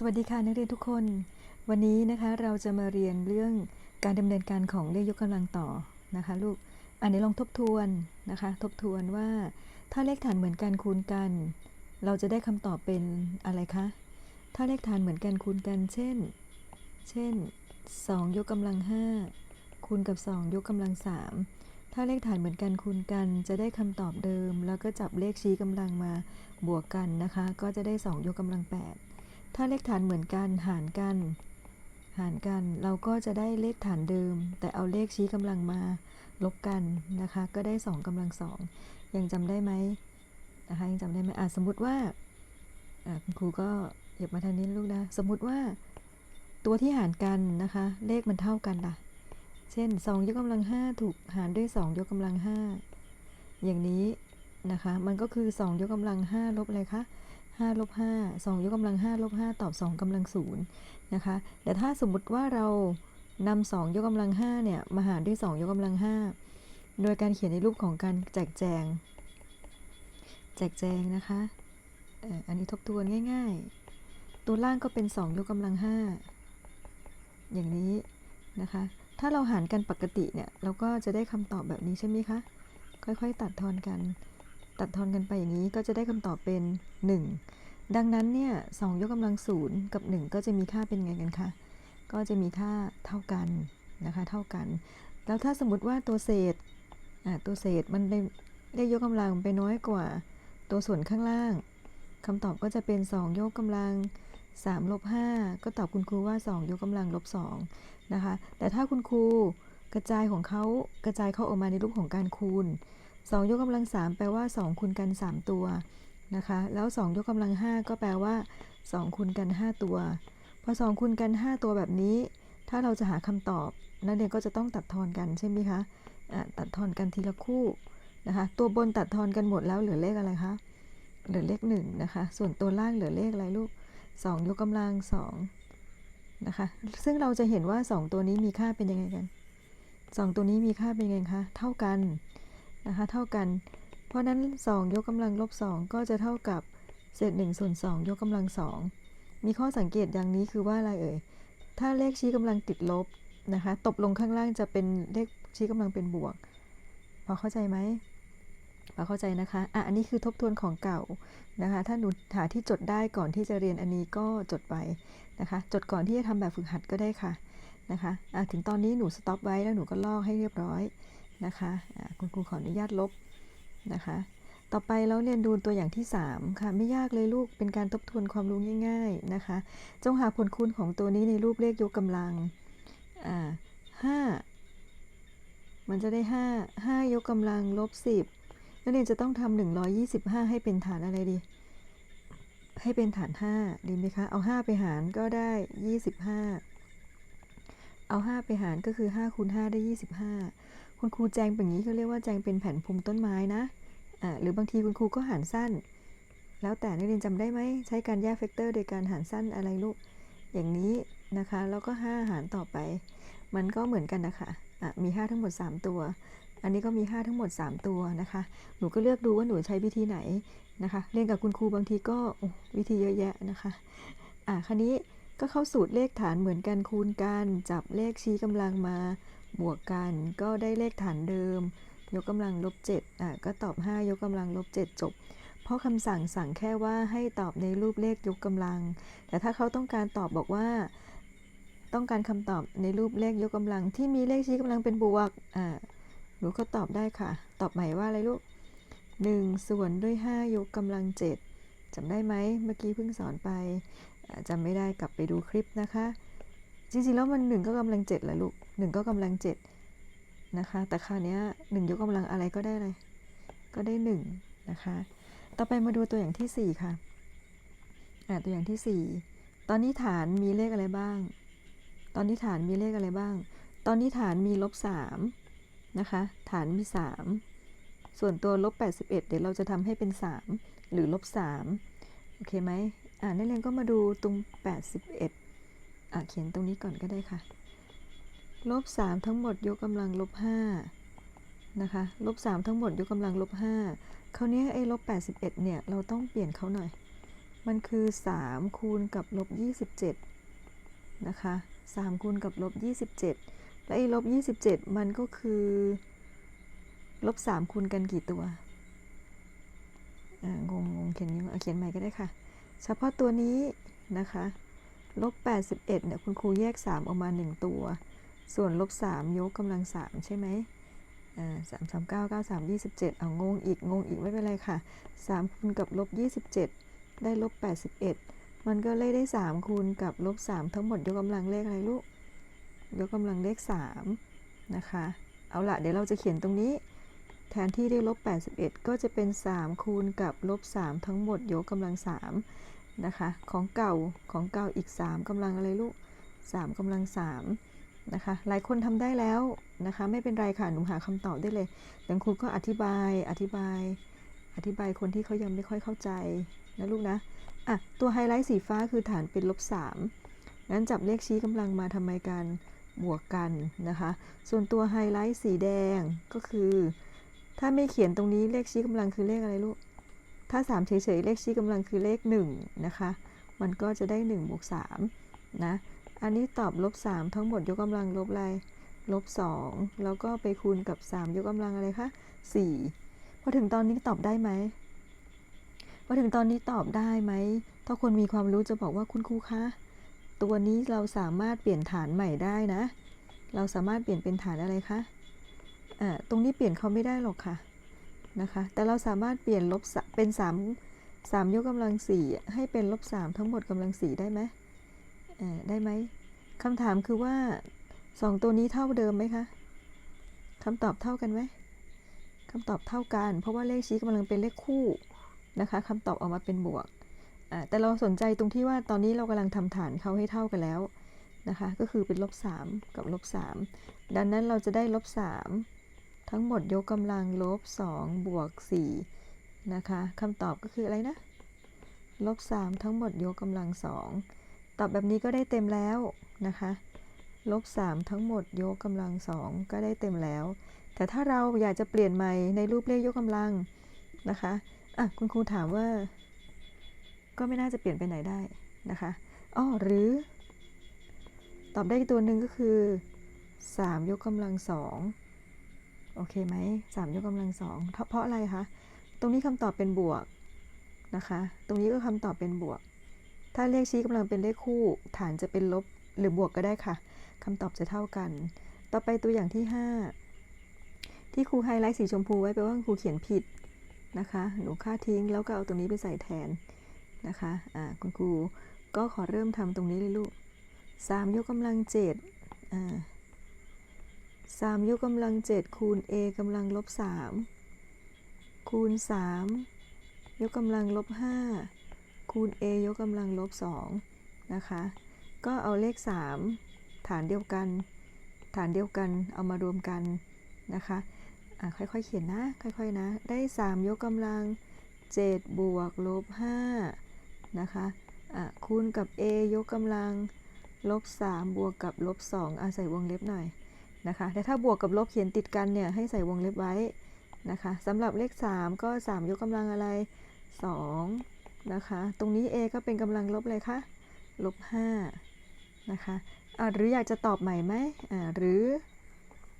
สวัสดีค่ะนักเรียนทุกคน วันนี้นะคะเราจะมาเรียนเรื่องการดำเนินการของเลขยกกำลังต่อนะคะลูกอันนี้ลองทบทวนนะคะ ทบทวนว่าถ้าเลขฐานเหมือนกันคูณกัน เราจะได้คำตอบเป็นอะไรคะถ้าเลขฐานเหมือนกันคูณกัน เช่น เช่น 2 ยกกำลัง 5 คูณกับ 2 ยกกำลัง 3 ถ้าเลขฐานเหมือนกันคูณกัน จะได้คำตอบเดิม แล้วก็จับเลขชี้กำลังมาบวกกันนะคะ ก็จะได้ 2 ยกกำลัง 8 ถ้าเลขฐานเหมือนกันหารกัน หารกัน เราก็จะได้เลขฐานเดิม แต่เอาเลขชี้กำลังมาลบกันนะคะ ก็ได้2กำลังสองยังจำได้ไหมนะคะยังจำได้ไหมอะสมมติว่าคุณครูก็หยียบมาทางนี้ลูกนะ สมมติว่าตัวที่หารกันนะคะ เลขมันเท่ากันล่ะ เช่น 2 ยกกำลัง 5 ถูกหารด้วย 2 ยกกำลัง 5 อย่างนี้นะคะ มันก็คือ 2 ยกกำลัง 5 ลบอะไรคะ 5ลบ5 2 ยกกำลัง5ลบ5ตอบ 2กำลัง0นะคะ แต่ถ้าสมมุติว่าเรานำ2 ยกกำลัง5เนี่ยมาหารด้วย 2 ยกกำลัง 5 โดยการเขียนในรูปของการแจกแจง แจกแจงนะคะอันนี้ทบทวนง่ายๆ ตัวล่างก็เป็น 2 ยกกำลัง 5 อย่างนี้นะคะ ถ้าเราหารกันปกติเนี่ย เราก็จะได้คำตอบแบบนี้ใช่ไหมคะ ค่อยๆ ตัดทอนกัน ตัดทอนกันไปอย่างนี้ก็จะได้คำตอบเป็น 1 ดังนั้นเนี่ยสยกกำลังศูนย์กับ 1 ก็จะมีค่าเป็นไงกันคะ ก็จะมีค่าเท่ากันนะคะเท่ากัน แล้วถ้าสมมติว่าตัวเศษอะตัวเศษมันได้ได้ยกกำลังไปน้อยกว่าตัวส่วนข้างล่างคำตอบก็จะเป็น 2 ยกกำลัง3ลบ5ก็ตอบคุณครูว่า 2 ยกกำลังลบ2นะคะ แต่ถ้าคุณครูกระจายของเขากระจายเขาออกมาในรูปของการคูณ 2 ยกกำลัง 3 แปลว่า 2คูณกัน 3 ตัวนะคะ แล้ว 2 ยกกำลัง 5 ก็แปลว่า 2คูณกัน 5 ตัว พอ 2คูณกัน 5 ตัวแบบนี้ ถ้าเราจะหาคำตอบ นักเรียนก็จะต้องตัดทอนกันใช่ไหมคะะตัดทอนกันทีละคู่นะคะ ตัวบนตัดทอนกันหมดแล้วเหลือเลขอะไรคะ เหลือเลข1นะคะ ส่วนตัวล่างเหลือเลขอะไรลูก 2 ยกกำลัง2นะคะ ซึ่งเราจะเห็นว่า 2 ตัวนี้มีค่าเป็นยังไงกัน 2 ตัวนี้มีค่าเป็นยังไงคะ เท่ากัน นะคะเท่ากัน เพราะนั้น 2 ยกกำลังลบ 2 ก็จะเท่ากับเศษ1ส่วน2ยกกำลัง2มีข้อสังเกตอย่างนี้คือว่าอะไรเอ่ย ถ้าเลขชี้กำลังติดลบนะคะตบลงข้างล่างจะเป็นเลขชี้กำลังเป็นบวก พอเข้าใจไหมพอเข้าใจนะคะอะอันนี้คือทบทวนของเก่านะคะ ถ้าหนูหาที่จดได้ก่อนที่จะเรียนอันนี้ก็จดไปนะคะ จดก่อนที่จะทำแบบฝึกหัดก็ได้ค่ะนะคะอะถึงตอนนี้หนูสต็อปไว้แล้วหนูก็ลอกให้เรียบร้อย นะคะะคุณครูขออนุญาตลบนะคะ ต่อไปเราเรียนดูตัวอย่างที่ 3 ค่ะ ไม่ยากเลยลูกเป็นการทบทวนความรู้ง่าย ๆนะคะ จงหาผลคูณของตัวนี้ในรูปเลขยกกำลังอ่าห้ามันจะได้ 5 5 ยกกำลังลบ 10 นักเรียนจะต้องทำ125 ให้เป็นฐานอะไรดี ให้เป็นฐาน 5 ดีไหมคะ เอา 5 ไปหารก็ได้ 25 เอา 5 ไปหารก็คือ5คูณ5ได้ 25 คุณครูแจงแบบนี้เขาเรียกว่าแจงเป็นแผ่นภูมิต้นไม้นะอ่าหรือบางทีคุณครูก็หารสั้น แล้วแต่นักเรียนจำได้ไหม ใช้การแยกแฟกเตอร์โดยการหารสั้นอะไรลูก อย่างนี้นะคะ แล้วก็ 5 หารต่อไป มันก็เหมือนกันนะคะะมี 5 ทั้งหมด 3 ตัว อันนี้ก็มี 5 ทั้งหมด 3 ตัวนะคะ หนูก็เลือกดูว่าหนูใช้วิธีไหนนะคะ เรียนกับคุณครูบางทีก็วิธีเยอะแยะนะคะอะคันนี้ก็เข้าสูตรเลขฐานเหมือนกันคูณกันจับเลขชี้กำลังมา บวกกันก็ได้เลขฐานเดิม ยกกำลังลบ7อะก็ตอบ 5 ยกกำลังลบ7จบ เพราะคำสั่งสั่งแค่ว่าให้ตอบในรูปเลขยกกำลัง แต่ถ้าเขาต้องการตอบบอกว่า ต้องการคำตอบในรูปเลขยกกำลัง ที่มีเลขชี้กำลังเป็นบวกอ่าหนูก็ตอบได้ค่ะ ตอบใหม่ว่าอะไรลูก 1 ส่วนด้วย 5 ยกกำลัง 7จำได้ไหมเมื่อกี้เพิ่งสอนไปจำไม่ได้กลับไปดูคลิปนะคะ จริงๆแล้วมัน1ก็กำลัง7แหละลูก1ก็กำลัง7นะคะ แต่คราวนี้1ยกกำลังอะไรก็ได้เลยก็ได้1นะคะ ต่อไปมาดูตัวอย่างที่4ค่ะอ่าตัวอย่างที่4ตอนนี้ฐานมีเลขอะไรบ้าง ตอนนี้ฐานมีเลขอะไรบ้าง ตอนนี้ฐานมีลบ3นะคะ ฐานมี3ส่วนตัวลบ 81 เดี๋ยวเราจะทำให้เป็น 3 หรือลบ 3 โอเคไหมอ่านักเรียนก็มาดูตรง 81อ่า เขียนตรงนี้ก่อนก็ได้ค่ะลบ3ทั้งหมดยกกำลังลบ5นะคะลบ3ทั้งหมดยกกำลังลบ5คราวนี้ไอ้ลบ81เนี่ยเราต้องเปลี่ยนเขาหน่อย มันคือ3คูณกับลบ27นะคะ3คูณกับลบ27และไอ้ลบ27มันก็คือลบ3คูณกันกี่ตัวอ่างงงงเขียนนี้เขียนใหม่ก็ได้ค่ะ เฉพาะตัวนี้นะคะ ลบ81เนี่ยคุณครูแยก 3 ออกมา 1 ตัว ส่วนลบ 3 ยกกำลัง 3 ใช่ไหมอ่าสามสามเก้าเก้าสามยี่สิบเจ็ดเอางงอีกงงอีกไม่เป็นไรค่ะ3คูณกับลบ27ได้ลบ81มันก็เลขได้3คูณกับลบ3ทั้งหมดยกกำลังเลขอะไรลูกยกกำลังเลข3นะคะ เอาละเดี๋ยวเราจะเขียนตรงนี้ แทนที่ได้ลบ81ก็จะเป็น3คูณกับลบ3ทั้งหมดยกกำลัง3 นะคะ ของเก่าของเก่าอีก 3กำลังอะไรลูก3กำลัง3นะคะ หลายคนทำได้แล้วนะคะ ไม่เป็นไรค่ะ หนูหาคำตอบได้เลยแต่ครูก็อธิบายอธิบาย อธิบายคนที่เขายังไม่ค่อยเข้าใจนะลูกนะอะตัวไฮไลท์สีฟ้าคือฐานเป็นลบ3งั้นจับเลขชี้กำลังมาทำไมกันบวกกันนะคะ ส่วนตัวไฮไลท์สีแดงก็คือ ถ้าไม่เขียนตรงนี้เลขชี้กำลังคือเลขอะไรลูก ถ้า 3 เฉยๆ เลขชี้กำลังคือเลข 1 นะคะ มันก็จะได้1บวก3นะ อันนี้ตอบลบ3ทั้งหมดยกกำลังลบอะไรลบ2แล้วก็ไปคูณกับ 3 ยกกำลังอะไรคะ4พอถึงตอนนี้ตอบได้ไหมพอถึงตอนนี้ตอบได้ไหม ถ้าคนมีความรู้จะบอกว่าคุณครูคะ ตัวนี้เราสามารถเปลี่ยนฐานใหม่ได้นะ เราสามารถเปลี่ยนเป็นฐานอะไรคะ อ่า ตรงนี้เปลี่ยนเขาไม่ได้หรอกค่ะ นะคะ แต่เราสามารถเปลี่ยนลบเป็น3 3ยกกำลัง4ให้เป็นลบ3ทั้งหมดกำลัง4ได้ไหมได้ไหมคำถามคือว่า2ตัวนี้เท่าเดิมไหมคะคำตอบเท่ากันไหมคำตอบเท่ากัน เพราะว่าเลขชี้กำลังเป็นเลขคู่นะคะคำตอบออกมาเป็นบวก แต่เราสนใจตรงที่ว่าตอนนี้เรากำลังทำฐานเขาให้เท่ากันแล้วนะคะ ก็คือเป็นลบ3กับลบ3ดังนั้นเราจะได้ลบ3 ทั้งหมดยกกำลังลบ2บวก4นะคะคำตอบก็คืออะไรนะ ลบ 3 ทั้งหมดยกกำลัง 2 ตอบแบบนี้ก็ได้เต็มแล้วนะคะลบ 3 ทั้งหมดยกกำลัง 2 ก็ได้เต็มแล้ว แต่ถ้าเราอยากจะเปลี่ยนใหม่ในรูปเลขยกกำลังนะคะอะคุณครูถามว่า ก็ไม่น่าจะเปลี่ยนไปไหนได้นะคะอ๋อหรือ ตอบได้ตัวหนึ่งก็คือ 3 ยกกำลังสอง โอเคไหม3ยกกำลังสองเพราะอะไรคะตรงนี้คำตอบเป็นบวกนะคะ ตรงนี้ก็คำตอบเป็นบวก ถ้าเลขชี้กำลังเป็นเลขคู่ ฐานจะเป็นลบหรือบวกก็ได้ค่ะคำตอบจะเท่ากัน ต่อไปตัวอย่างที่ 5 ที่ครูไฮไลท์สีชมพูไว้แปลว่าครูเขียนผิดนะคะ หนูค่าทิ้งแล้วก็เอาตรงนี้ไปใส่แทนนะคะอ่าคุณครูก็ขอเริ่มทำตรงนี้เลยลูก3ยกกำลัง7อ่า 3 ยกกำลัง 7 คูณ a กำลังลบ 3 คูณ 3 ยกกำลังลบ 5 คูณ a ยกกำลังลบ 2 นะคะ ก็เอาเลข 3 ฐานเดียวกัน ฐานเดียวกันเอามารวมกันนะคะค่อยๆ เขียนนะ ค่อยๆ นะ ได้ 3 ยกกำลัง 7 บวกลบ 5 นะคะะคูณกับ a ยกกำลังลบ 3 บวกกับลบ 2 อาใส่วงเล็บหน่อย นะคะ แต่ถ้าบวกกับลบเขียนติดกันเนี่ยให้ใส่วงเล็บไว้นะคะสำหรับเลข 3 ก็ 3 ยกกำลังอะไร 2 นะคะ ตรงนี้ a ก็เป็นกำลังลบเลยคะลบ5นะคะะหรืออยากจะตอบใหม่ไหมอ่าหรือ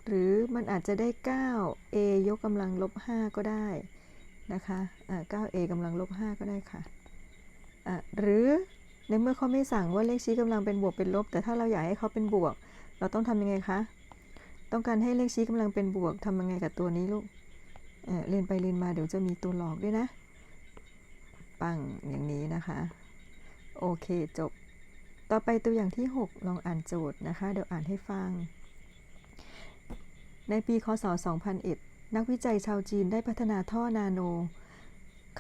หรือมันอาจจะได้ 9a ยกกำลังลบ 5 ก็ได้นะคะอ่า 9a กำลังลบ 5 ก็ได้ค่ะอ่าหรือในเมื่อเขาไม่สั่งว่าเลขชี้กำลังเป็นบวกเป็นลบ แต่ถ้าเราอยากให้เขาเป็นบวก เราต้องทำยังไงคะ ต้องการให้เลขชี้กำลังเป็นบวกทำยังไงกับตัวนี้ลูกเเรียนไปเรียนมาเดี๋ยวจะมีตัวหลอกด้วยนะ ปังอย่างนี้นะคะ โอเคจบ ต่อไปตัวอย่างที่ 6 ลองอ่านโจทย์นะคะ เดี๋ยวอ่านให้ฟัง ในปีคศ 2001 นักวิจัยชาวจีนได้พัฒนาท่อนาโน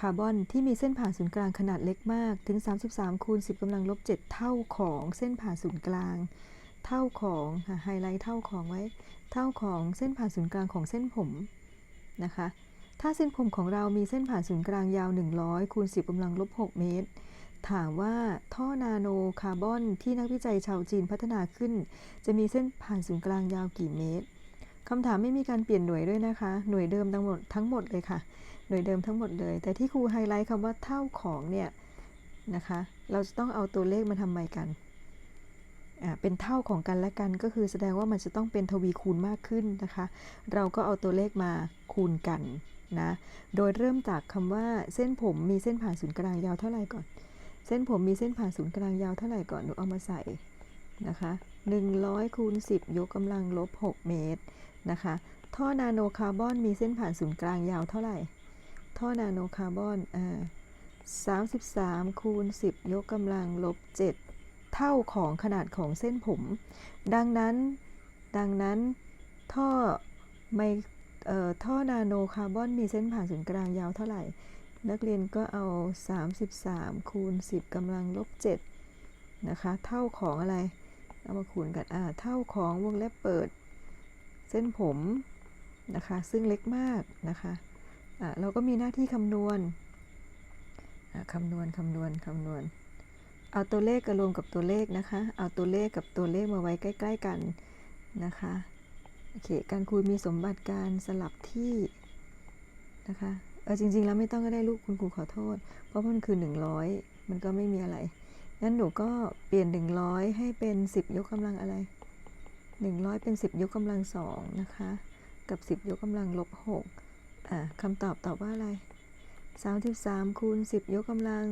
คาร์บอนที่มีเส้นผ่าศูนย์กลางขนาดเล็กมากถึง 33คูณ10กำลังลบ7เท่าของเส้นผ่าศูนย์กลาง เท่าของไฮไลท์เท่าของไว้ เท่าของเส้นผ่าศูนย์กลางของเส้นผมนะคะ ถ้าเส้นผมของเรามีเส้นผ่าศูนย์กลางยาว 100คูณ10กำลังลบ6เมตร ถามว่าท่อนาโนคาร์บอนที่นักวิจัยชาวจีนพัฒนาขึ้น จะมีเส้นผ่านศูนย์กลางยาวกี่เมตรคำถามไม่มีการเปลี่ยนหน่วยด้วยนะคะ หน่วยเดิมทั้งหมดทั้งหมดเลยค่ะ หน่วยเดิมทั้งหมดเลย แต่ที่ครูไฮไลท์คำว่าเท่าของเนี่ยนะคะ เราจะต้องเอาตัวเลขมาทำไมกัน เป็นเท่าของกันและกันก็คือแสดงว่ามันจะต้องเป็นทวีคูณมากขึ้นนะคะ เราก็เอาตัวเลขมาคูณกันนะ โดยเริ่มจากคำว่าเส้นผมมีเส้นผ่านศูนย์กลางยาวเท่าไหร่ก่อน เส้นผมมีเส้นผ่านศูนย์กลางยาวเท่าไหร่ก่อน หนูเอามาใส่นะคะ100คูณ10 ยกกำลังลบ 6 เมตรนะคะ ท่อนาโนคาร์บอนมีเส้นผ่านศูนย์กลางยาวเท่าไหร่ ท่อนาโนคาร์บอนอ่า33คูณ10 ยกกำลังลบ 7 เท่าของขนาดของเส้นผม ดังนั้น ดังนั้นท่อไมเอ่อท่อนาโนคาร์บอนมีเส้นผ่านศูนย์กลางยาวเท่าไหร่ นักเรียนก็เอา 33 คูณ 10กำลังลบ7นะคะ เท่าของอะไร เอามาคูณกัน อ่า เท่าของวงเล็บเปิด เส้นผมนะคะ ซึ่งเล็กมากนะคะ อ่า เราก็มีหน้าที่คำนวณคำนวณ คำนวณ คำนวณ เอาตัวเลขกับรวมกับตัวเลขนะคะ เอาตัวเลขกับตัวเลขมาไว้ใกล้ ๆ กันนะคะ โอเค การคูณมีสมบัติการสลับที่นะคะ เออจริง ๆ แล้วไม่ต้องก็ได้ลูกคุณครูขอโทษ เพราะมันคือ 100 มันก็ไม่มีอะไร งั้นหนูก็เปลี่ยน 100 ให้เป็น 10 ยกกำลังอะไร 100 เป็น 10 ยกกำลัง2นะคะ กับ 10 ยกกำลังลบ6อ่าคำตอบตอบว่าอะไร 33คูณ10 ยกกำลัง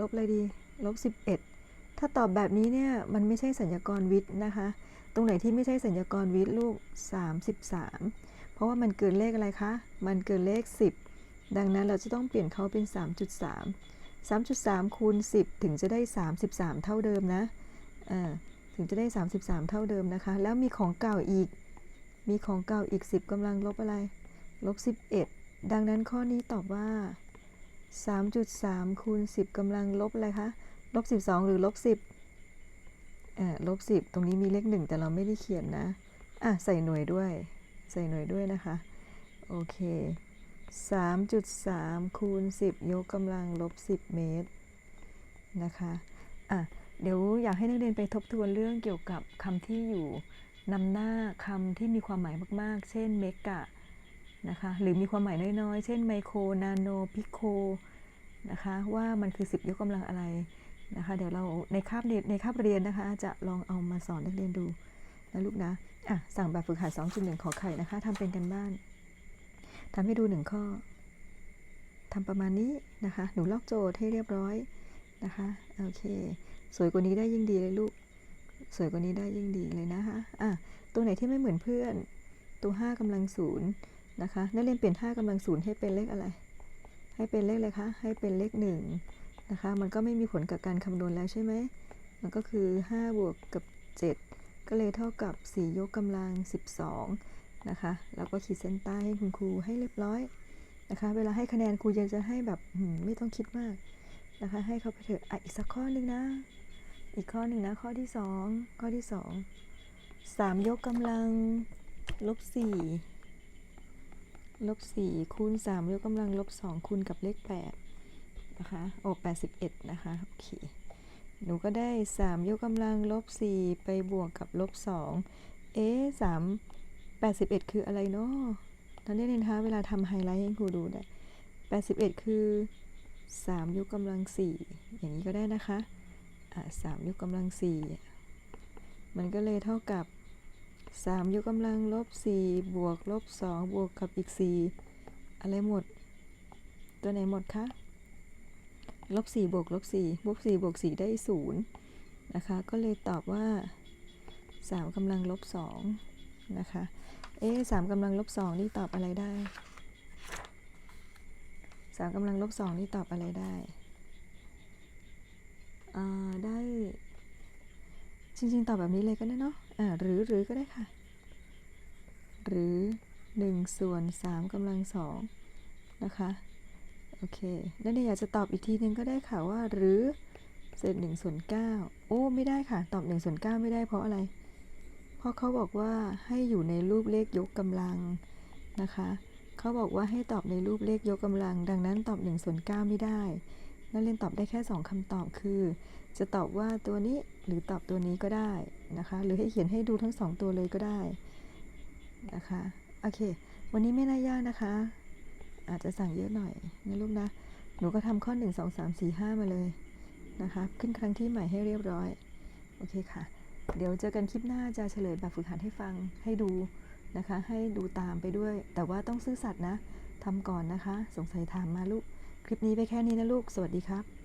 ลบอะไรดี ลบ11 ถ้าตอบแบบนี้เนี่ยมันไม่ใช่สัญญากรวิทย์นะคะ ตรงไหนที่ไม่ใช่สัญญากรวิทย์ลูก 33 เพราะว่ามันเกินเลขอะไรคะ มันเกินเลข 10 ดังนั้นเราจะต้องเปลี่ยนเขาเป็น 3.3 3.3คูณ10 ถึงจะได้ 33 เท่าเดิมนะอ่าถึงจะได้ 33 เท่าเดิมนะคะ แล้วมีของเก่าอีก มีของเก่าอีก 10กำลังลบอะไร ลบ 11 ดังนั้นข้อนี้ตอบว่า 3.3 คูณ 10กำลังลบอะไรคะ ลบ12 หรือลบ10อ่าลบ10 ตรงนี้มีเลข 1 แต่เราไม่ได้เขียนนะ อะ ใส่หน่วยด้วย ใส่หน่วยด้วยนะคะ โอเค 3.3 คูณ 10 ยกกำลังลบ 10 เมตรนะคะ อะ เดี๋ยวอยากให้นักเรียนไปทบทวนเรื่องเกี่ยวกับคำที่อยู่นำหน้าคำที่มีความหมายมาก ๆ เช่นเมกะนะคะหรือมีความหมายน้อย ๆ เช่นไมโคร นาโน พิโคนะคะ ว่ามันคือ 10 ยกกำลังอะไร นะคะ เดี๋ยวเราในคาบเรียนในคาบเรียนนะคะ จะลองเอามาสอนนักเรียนดูนะลูกนะอะสั่งแบบฝึกหัด2.1 ขอไข่นะคะทำเป็นกันบ้านทำให้ดูหนึ่งข้อทำประมาณนี้นะคะ หนูลอกโจทย์ให้เรียบร้อยนะคะ โอเค สวยกว่านี้ได้ยิ่งดีเลยลูก สวยกว่านี้ได้ยิ่งดีเลยนะคะ อะ ตัวไหนที่ไม่เหมือนเพื่อน ตัว5กำลังศูนย์นะคะ นักเรียนเปลี่ยน5กำลังศูนย์ให้เป็นเลขอะไร ให้เป็นเลขอะไรคะ ให้เป็นเลข1 นะคะ มันก็ไม่มีผลกับการคำนวณแล้วใช่ไหม มันก็คือ 5 บวกกับ 7 ก็เลยเท่ากับ 4 ยกกำลัง 12 นะคะ แล้วก็ขีดเส้นใต้ให้คุณครูให้เรียบร้อยนะคะ เวลาให้คะแนนครูยังจะให้แบบไม่ต้องคิดมากนะคะ ให้เขาไปเถอะอะอีกสักข้อหนึ่งนะ อีกข้อหนึ่งนะ ข้อที่ 2 ข้อที่ 2 3 ยกกำลังลบ4ลบ4คูณ3ยกกำลังลบ2คูณกับเลข8 นะคะ โอ81 นะคะ โอเค หนูก็ได้ 3 ยกกำลังลบ 4 ไปบวกกับลบ 2 เอ๊ะ3 81 คืออะไรเนาะตอนนี้เรียนคะเวลาทำไฮไลท์ให้ครูดูได้81 คือ 3 ยกกำลัง 4 อย่างนี้ก็ได้นะคะ อะ3ยกกำลัง 4 มันก็เลยเท่ากับ 3 ยกกำลังลบ 4 บวกลบ 2 บวกกับอีก 4 อะไรหมด ตัวไหนหมดคะ ลบ4บวกลบ4บวก4บวก4ได้0นะคะ ก็เลยตอบว่า 3กำลังลบ2นะคะ เอ๊ะ3กำลังลบ2นี่ตอบอะไรได้ 3กำลังลบ2นี่ตอบอะไรได้อ่าได้จริงๆ ตอบแบบนี้เลยก็ได้เนาะอ่าหรือหรือก็ได้ค่ะ หรือ 1 ส่วน3กำลัง2นะคะ โอเคแล้วเนี่ยอยากจะตอบอีกทีนึงก็ได้ค่ะว่า หรือเศษ1ส่วน9โอ้ไม่ได้ค่ะ ตอบ1ส่วน9ไม่ได้เพราะอะไร เพราะเขาบอกว่าให้อยู่ในรูปเลขยกกำลังนะคะเขาบอกว่าให้ตอบในรูปเลขยกกำลัง ดังนั้นตอบ1ส่วน9ไม่ได้นักเรียนตอบได้แค่ 2คำตอบคือ จะตอบว่าตัวนี้หรือตอบตัวนี้ก็ได้นะคะ หรือให้เขียนให้ดูทั้ง 2 ตัวเลยก็ได้นะคะโอเค วันนี้ไม่น่ายากนะคะ อาจจะสั่งเยอะหน่อยนะลูกนะ หนูก็ทำข้อ 1 2 3 4 5 มาเลยนะคะ ขึ้นครั้งที่ใหม่ให้เรียบร้อย โอเคค่ะ เดี๋ยวเจอกันคลิปหน้าจะเฉลยแบบฝึกหัดให้ฟังให้ดูนะคะ ให้ดูตามไปด้วย แต่ว่าต้องซื่อสัตย์นะทำก่อนนะคะ สงสัยถามมาลูก คลิปนี้ไปแค่นี้นะลูก สวัสดีครับ